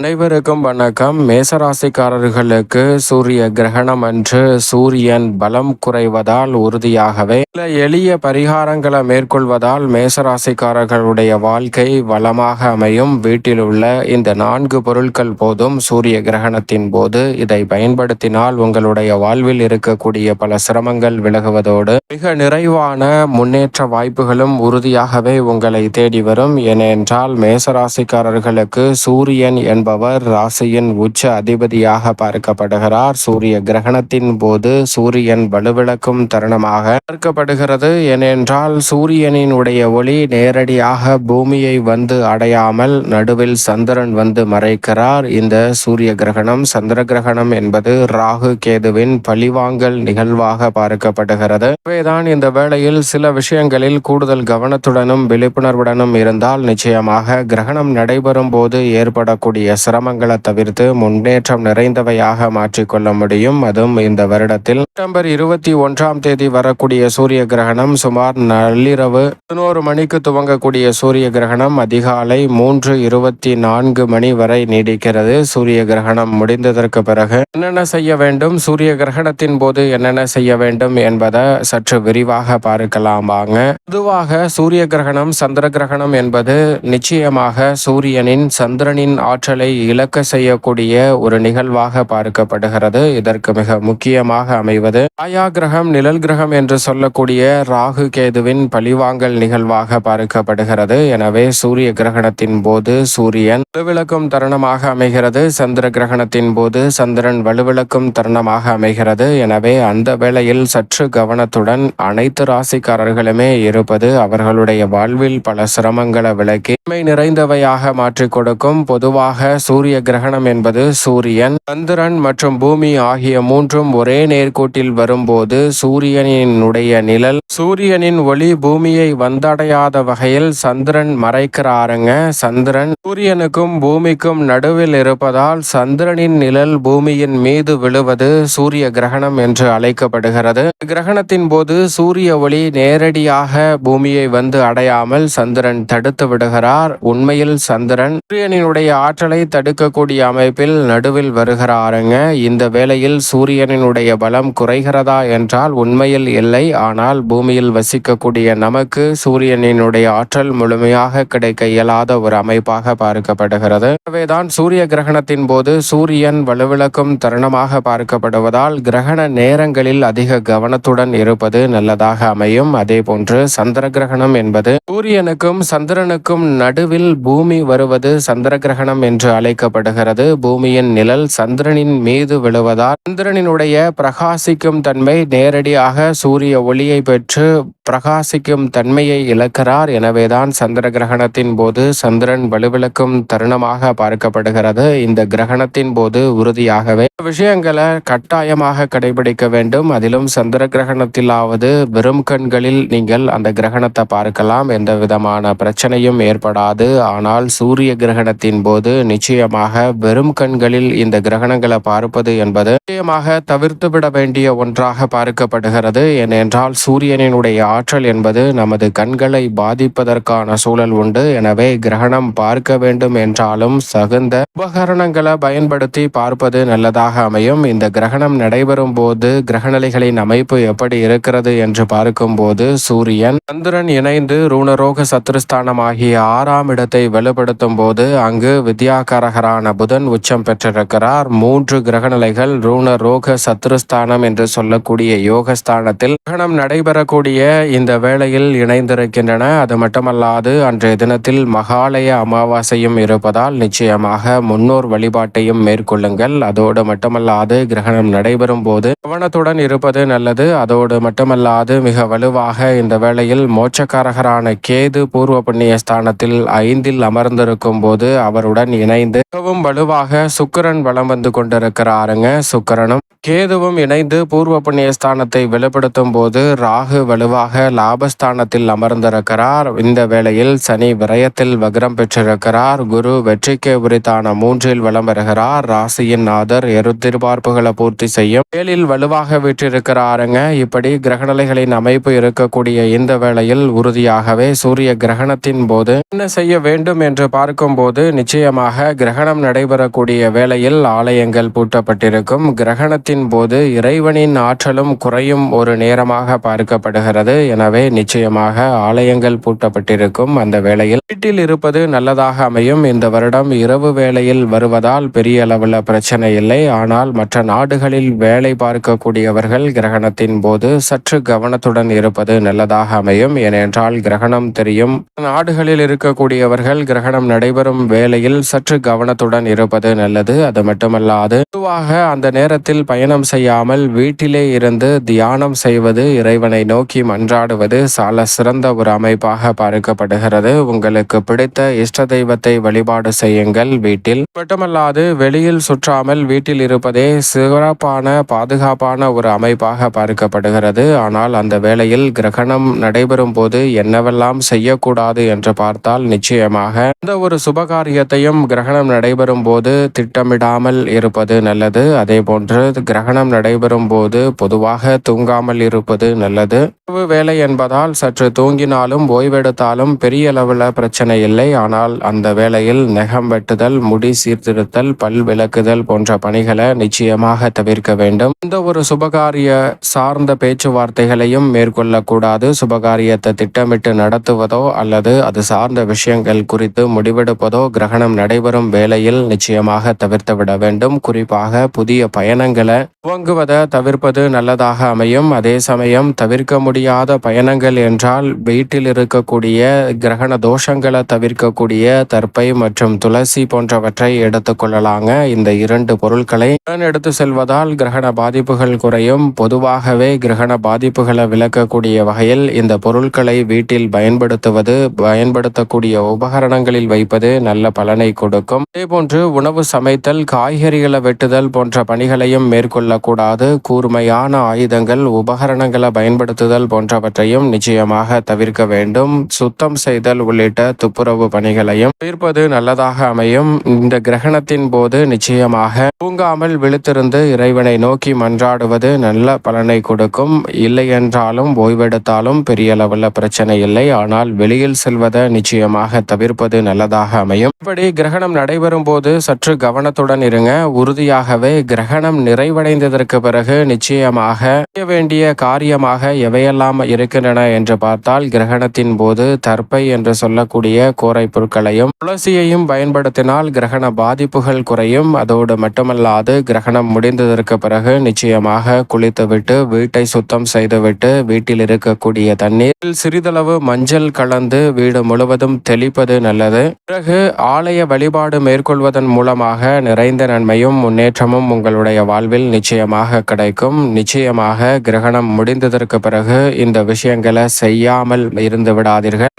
அனைவருக்கும் வணக்கம். மேசராசிக்காரர்களுக்கு சூரிய கிரகணம் அன்று சூரியன் பலம் குறைவதால் உறுதியாகவே. சில எளிய பரிகாரங்களை மேற்கொள்வதால் மேசராசிக்காரர்களுடைய வாழ்க்கை வளமாக அமையும். வீட்டில் உள்ள இந்த நான்கு பொருட்கள் போதும். சூரிய கிரகணத்தின் போது இதை பயன்படுத்தினால் உங்களுடைய வாழ்வில் இருக்கக்கூடிய பல சிரமங்கள் விலகுவதோடு மிக நிறைவான முன்னேற்ற வாய்ப்புகளும் உறுதியாகவே உங்களை தேடி வரும். ஏனென்றால் மேசராசிக்காரர்களுக்கு சூரியன் என்ப என்பவர் ராசியின் உச்ச அதிபதியாக பார்க்கப்படுகிறார். சூரிய கிரகணத்தின் போது சூரியன் வலுவிளக்கும் தருணமாக பார்க்கப்படுகிறது. ஏனென்றால் சூரியனின் உடைய ஒளி நேரடியாக பூமியை வந்து அடையாமல் நடுவில் சந்திரன் வந்து மறைக்கிறார். இந்த சூரிய கிரகணம் சந்திர கிரகணம் என்பது ராகு கேதுவின் பழிவாங்கல் நிகழ்வாக பார்க்கப்படுகிறது. எனவேதான் இந்த வேளையில் சில விஷயங்களில் கூடுதல் கவனத்துடனும் விழிப்புணர்வுடனும் இருந்தால் நிச்சயமாக கிரகணம் நடைபெறும் போது ஏற்படக்கூடிய சிரமங்களை தவிர்த்து முன்னேற்றம் நிறைந்தவையாக மாற்றிக்கொள்ள முடியும். அதுவும் இந்த வருடத்தில் செப்டம்பர் இருபத்தி ஒன்றாம் தேதி வரக்கூடிய சூரிய கிரகணம் சுமார் நள்ளிரவு பதினோரு மணிக்கு துவங்கக்கூடிய சூரிய கிரகணம் அதிகாலை மூன்று இருபத்தி நான்கு மணி வரை நீடிக்கிறது. சூரிய கிரகணம் முடிந்ததற்கு பிறகு என்னென்ன செய்ய வேண்டும் சூரிய கிரகணத்தின் போது என்னென்ன செய்ய வேண்டும் என்பதை சற்று விரிவாக பார்க்கலாம் வாங்க. பொதுவாக சூரிய கிரகணம் சந்திர கிரகணம் என்பது நிச்சயமாக சூரியனின் சந்திரனின் ஆற்றலை இழக்க செய்யக்கூடிய ஒரு நிகழ்வாக பார்க்கப்படுகிறது. இதற்கு மிக முக்கியமாக அமைவது ஆயா கிரகம் நிழல் கிரகம் என்று சொல்லக்கூடிய ராகு கேதுவின் பழிவாங்கல் நிகழ்வாக பார்க்கப்படுகிறது. எனவே சூரிய கிரகணத்தின் போது சூரியன் வலுவிளக்கும் தருணமாக அமைகிறது. சந்திர கிரகணத்தின் போது சந்திரன் வலுவிளக்கும் தருணமாக அமைகிறது. எனவே அந்த வேளையில் சற்று கவனத்துடன் அனைத்து ராசிக்காரர்களுமே இருப்பது அவர்களுடைய வாழ்வில் பல சிரமங்களை விளக்கி நிறைந்தவையாக மாற்றிக் கொடுக்கும். பொதுவாக சூரிய கிரகணம் என்பது சூரியன் சந்திரன் மற்றும் பூமி ஆகிய மூன்றும் ஒரே நேர்கோட்டில் வரும்போது சூரியனினுடைய நிழல் சூரியனின் ஒளி பூமியை வந்தடையாத வகையில் சந்திரன் மறைக்கிறாருங்க. சந்திரன் சூரியனுக்கும் பூமிக்கும் நடுவில் இருப்பதால் சந்திரனின் நிழல் பூமியின் மீது விழுவது சூரிய கிரகணம் என்று அழைக்கப்படுகிறது. கிரகணத்தின் போது சூரிய ஒளி நேரடியாக பூமியை வந்து அடையாமல் சந்திரன் தடுத்து விடுகிறார். உண்மையில் சந்திரன் சூரியனினுடைய ஆற்றலை தடுக்கக்கூடிய அமைப்பில் நடுவில் வருகிறாருங்க. இந்த வேளையில் சூரியனினுடைய பலம் குறைகிறதா என்றால் உண்மையில் இல்லை. ஆனால் பூமியில் வசிக்கக்கூடிய நமக்கு சூரியனினுடைய ஆற்றல் முழுமையாக கிடைக்க இயலாத ஒரு அமைப்பாக பார்க்கப்படுகிறது. எனவேதான் சூரிய கிரகணத்தின் போது சூரியன் வலுவிளக்கும் தருணமாக பார்க்கப்படுவதால் கிரகண நேரங்களில் அதிக கவனத்துடன் இருப்பது நல்லதாக அமையும். அதே போன்று சந்திர கிரகணம் என்பது சூரியனுக்கும் சந்திரனுக்கும் நடுவில் பூமி வருவது சந்திர கிரகணம் என்று அழைக்கப்படுகிறது. பூமியின் நிழல் சந்திரனின் மீது விழுவதால் சந்திரனினுடைய பிரகாசிக்கும் தன்மை நேரடியாக சூரிய ஒளியை பெற்று பிரகாசிக்கும் தன்மையை இழக்கிறார். எனவேதான் சந்திர கிரகணத்தின் போது சந்திரன் வலுவிளக்கும் தருணமாக பார்க்கப்படுகிறது. இந்த கிரகணத்தின் போது உறுதியாகவே விஷயங்களை கட்டாயமாக கடைபிடிக்க வேண்டும். அதிலும் சந்திர கிரகணத்திலாவது வெறும் கண்களில் நீங்கள் அந்த கிரகணத்தை பார்க்கலாம். எந்த விதமான பிரச்சனையும் ஏற்படாது. ஆனால் சூரிய கிரகணத்தின் போது நிச்சயமாக வெறும் கண்களில் இந்த கிரகணங்களை பார்ப்பது என்பது நிச்சயமாக தவிர்த்துவிட வேண்டிய ஒன்றாக பார்க்கப்படுகிறது. ஏனென்றால் சூரியனினுடைய ஆற்றல் என்பது நமது கண்களை பாதிப்பதற்கான சூழல் உண்டு. எனவே கிரகணம் பார்க்க வேண்டும் என்றாலும் சகுந்த உபகரணங்களை பயன்படுத்தி பார்ப்பது நல்லதாக அமையும். இந்த கிரகணம் நடைபெறும் போது கிரகநிலைகளின் அமைப்பு எப்படி இருக்கிறது என்று பார்க்கும்போது சூரியன் சந்திரன் இணைந்து ரூணரோக சத்ருஸ்தானம் ஆகிய ஆறாம் இடத்தை வலுப்படுத்தும் போது அங்கு வித்யா வித்யாகாரகரான புதன் உச்சம் பெற்றிருக்கிறார். மூன்று கிரகநிலைகள் ரூண ரோக சத்ருஸ்தானம் என்று சொல்லக்கூடிய யோகஸ்தானத்தில் கிரகணம் நடைபெறக்கூடிய இந்த வேளையில் இணைந்திருக்கின்றன. அது மட்டுமல்லாது அன்றைய தினத்தில் மகாலய அமாவாசையும் இருப்பதால் நிச்சயமாக முன்னோர் வழிபாட்டையும் மேற்கொள்ளுங்கள். அதோடு மட்டுமல்லாது கிரகணம் நடைபெறும் போது கவனத்துடன் இருப்பது நல்லது. அதோடு மட்டுமல்லாது மிக வலுவாக இந்த வேளையில் மோட்சக்காரகரான கேது பூர்வ புண்ணிய ஸ்தானத்தில் ஐந்தில் அமர்ந்திருக்கும் போது அவருடன் இணை இணைந்து மிகவும் வலுவாக சுக்கரன் வளம் வந்து கொண்டிருக்கிறாருங்க. சுக்கரனும் கேதுவும் இணைந்து பூர்வ புண்ணிய ஸ்தானத்தை வெளிப்படுத்தும் போது ராகு வலுவாக லாபஸ்தானத்தில் அமர்ந்திருக்கிறார். இந்த வேளையில் சனி விரயத்தில் வக்ரம் பெற்றிருக்கிறார். குரு வெற்றிக்கு உரித்தான மூன்றில் வளம் வருகிறார். ராசியின் நாதர் எதிர்பார்ப்புகளை பூர்த்தி செய்யும் மேலில் வலுவாக விற்றிருக்கிறாருங்க. இப்படி கிரகநிலைகளின் அமைப்பு இருக்கக்கூடிய இந்த வேளையில் உறுதியாகவே சூரிய கிரகணத்தின் போது என்ன செய்ய வேண்டும் என்று பார்க்கும்போது நிச்சயமாக கிரகணம் நடைபெறக்கூடிய வேளையில் ஆலயங்கள் பூட்டப்பட்டிருக்கும். கிரகணத்தின் போது இறைவனின் ஆற்றலும் குறையும் ஒரு நேரமாக பார்க்கப்படுகிறது. எனவே நிச்சயமாக ஆலயங்கள் பூட்டப்பட்டிருக்கும் அந்த வேளையில். வீட்டில் இருப்பது நல்லதாக அமையும். இந்த வருடம் இரவு வேளையில் வருவதால் பெரிய அளவில் பிரச்சனை இல்லை. ஆனால் மற்ற நாடுகளில் வேலை பார்க்கக்கூடியவர்கள் கிரகணத்தின் போது சற்று கவனத்துடன் இருப்பது நல்லதாக அமையும். ஏனென்றால் கிரகணம் தெரியும். நாடுகளில் இருக்கக்கூடியவர்கள் கிரகணம் நடைபெறும் வேளையில் சற்று கவனத்துடன் இருப்பது நல்லது. அது மட்டுமல்லாது பொதுவாக அந்த நேரத்தில் பயணம் செய்யாமல் வீட்டிலே இருந்து தியானம் செய்வது இறைவனை நோக்கி மன்றாடுவது சால சிறந்த ஒரு அமைப்பாக பார்க்கப்படுகிறது. உங்களுக்கு பிடித்த இஷ்ட தெய்வத்தை வழிபாடு செய்யுங்கள் வீட்டில். மட்டுமல்லாது வெளியில் சுற்றாமல் வீட்டில் இருப்பதே சிறப்பான பாதுகாப்பான ஒரு அமைப்பாக பார்க்கப்படுகிறது. ஆனால் அந்த வேளையில் கிரகணம் நடைபெறும் போது என்னவெல்லாம் செய்யக்கூடாது என்று பார்த்தால் நிச்சயமாக எந்த ஒரு சுபகாரியத்தையும் கிரகணம் நடைபெறும் போது திட்டமிடாமல் இருப்பது நல்லது. அதே போன்று கிரகணம் நடைபெறும் போது பொதுவாக தூங்காமல் இருப்பது நல்லது. இரவு வேலை என்பதால் சற்று தூங்கினாலும் ஓய்வெடுத்தாலும் பெரிய அளவில் பிரச்சனை இல்லை. ஆனால் அந்த வேளையில் நெகம் வெட்டுதல் முடி சீர்திருத்தல் பல் விளக்குதல் போன்ற பணிகளை நிச்சயமாக தவிர்க்க வேண்டும். எந்த ஒரு சுபகாரிய சார்ந்த பேச்சுவார்த்தைகளையும் மேற்கொள்ளக்கூடாது. சுபகாரியத்தை திட்டமிட்டு நடத்துவதோ அல்லது அது சார்ந்த விஷயங்கள் குறித்து முடிவெடுப்பதோ கிரகணம் நடைபெறும் வேளையில் நிச்சயமாக தவிர்த்து விட வேண்டும். குறிப்பாக புதிய பயணங்களை துவங்குவதை தவிர்ப்பது நல்லதாக அமையும். அதே சமயம் தவிர்க்க முடியாத பயணங்கள் என்றால் வீட்டில் இருக்கக்கூடிய கிரகண தோஷங்களை தவிர்க்கக்கூடிய தற்பை மற்றும் துளசி போன்றவற்றை எடுத்துக்கொள்ளலாங்க இந்த இரண்டு பொருட்களை எடுத்து செல்வதால் கிரகண பாதிப்புகள் குறையும். பொதுவாகவே கிரகண பாதிப்புகளை விளக்கக்கூடிய வகையில் இந்த பொருட்களை வீட்டில் பயன்படுத்துவது பயன்படுத்தக்கூடிய உபகரணங்களில் வைப்பது நல்ல பலனை கொடுக்கும் அதேபோன்று உணவு சமைத்தல் காய்கறிகளை வெட்டுதல் போன்ற பணிகளையும் மேற்கொள்ளக்கூடாது. கூர்மையான ஆயுதங்கள் உபகரணங்களை பயன்படுத்துதல் போன்றவற்றையும் நிச்சயமாக தவிர்க்க வேண்டும். சுத்தம் செய்தல் உள்ளிட்ட துப்புரவு பணிகளையும் தவிர்ப்பது நல்லதாக அமையும். இந்த கிரகணத்தின் போது நிச்சயமாக தூங்காமல் விழுத்திருந்து இறைவனை நோக்கி மன்றாடுவது நல்ல பலனை கொடுக்கும். இல்லை என்றாலும் ஓய்வெடுத்தாலும் பெரிய அளவில் பிரச்சனை இல்லை. ஆனால் வெளியில் செல்வதை நிச்சயமாக தவிர்ப்பது நல்லதாக அமையும். இப்படி கிரகணம் நடைபெறும் போது சற்று கவனத்துடன் இருங்க. உறுதியாகவே கிரகணம் நிறைவடைந்ததற்கு பிறகு நிச்சயமாக செய்ய வேண்டிய காரியமாக எவையெல்லாம் இருக்கின்றன என்று பார்த்தால் கிரகணத்தின் போது தர்ப்பை என்று சொல்லக்கூடிய கோரை பொருட்களையும் துளசியையும் பயன்படுத்தினால் கிரகண பாதிப்புகள் குறையும். அதோடு மட்டுமல்லாது கிரகணம் முடிந்ததற்கு பிறகு நிச்சயமாக குளித்துவிட்டு வீட்டை சுத்தம் செய்துவிட்டு வீட்டில் இருக்கக்கூடிய தண்ணீரில் சிறிதளவு மஞ்சள் கலந்து வீடு முழுவதும் தெளிப்பது நல்லது. பிறகு ஆலய வழிபாடு மேற்கொள்வதன் மூலமாக நிறைந்த நன்மையும் முன்னேற்றமும் உங்களுடைய வாழ்வில் நிச்சயமாக கிடைக்கும். நிச்சயமாக கிரகணம் முடிந்ததற்கு பிறகு இந்த விஷயங்களை செய்யாமல் இருந்து விடாதீர்கள்